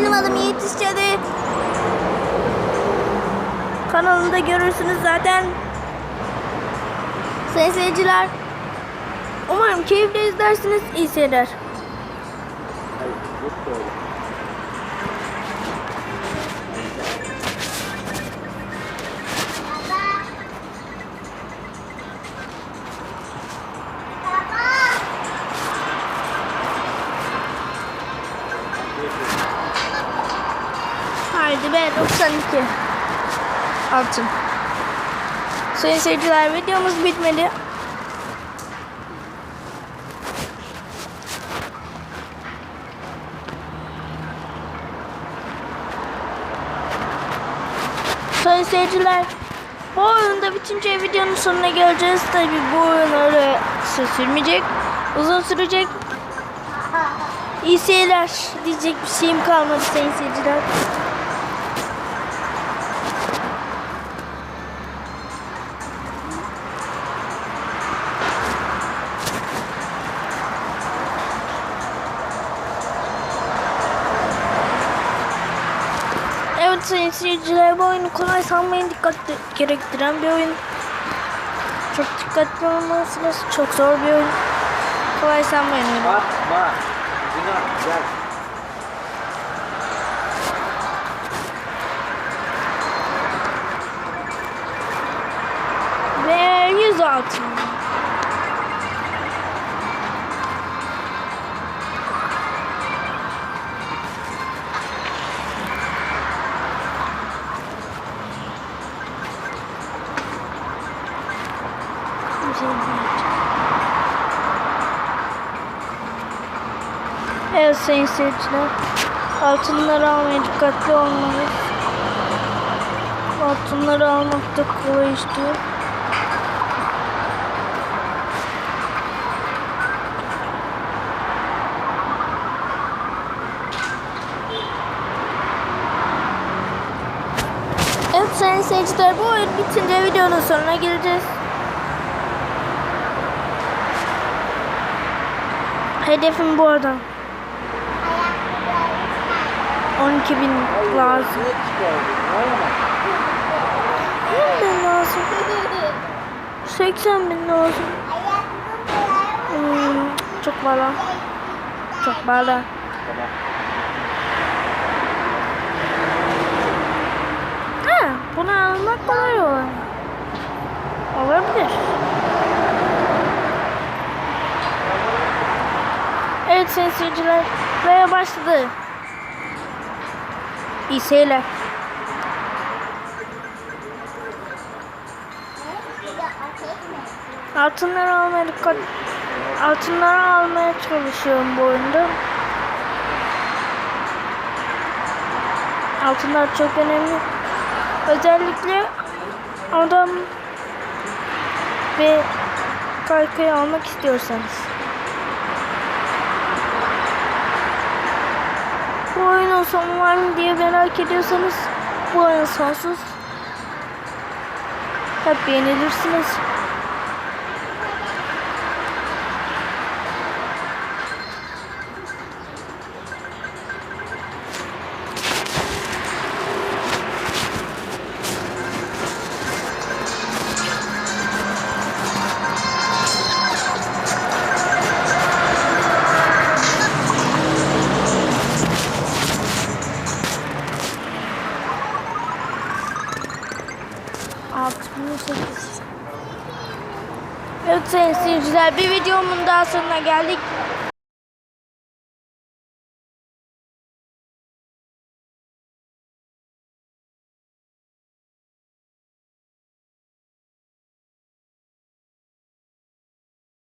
Benim adım Yiğit İstedi. Kanalında görürsünüz zaten. Seyirciler. Umarım keyifle izlersiniz. İyi seyirler. Hayır, be 92. Altın. Sayın seyirciler videomuz bitmedi. Sayın seyirciler bu oyunda bitince videonun sonuna geleceğiz. Tabi bu oyun öyle sürmeyecek. Uzun sürecek. İyi seyirler diyecek bir şeyim kalmadı sayın seyirciler. Evet sayın seyirciler bu oyunu kolay sanmayın dikkat gerektiren bir oyun. Çok dikkatli olmalısınız. Çok zor bir oyun. Kolay sanmayın. Bak, bak. Günah, gel. Evet sayın seyirciler. Altınları almaya dikkatli olmalıyız. Altınları almak da kolay iş değil. Evet sayın seyirciler bu oyun bitince videonun sonuna geleceğiz. Hedefim bu arada. 12 bin lazım. Ne çıkardın? Var mı? 10 bin lazım. 80 bin lazım. Hmm, çok bala. Çok. Tamam. Ha, bunu almak kolay olur. Olabilir. Seyirciler. Ve başladı. İyi seyirler. Altınları almaya dikkat. Altınları almaya çalışıyorum bu oyunda. Altınlar çok önemli. Özellikle adam ve kaykayı almak istiyorsanız. Bu oyunun sonu var mı diye merak ediyorsanız bu oyun sonsuz. Hep yenilirsiniz. Evet sayın seyirciler bir videomun daha sonuna geldik.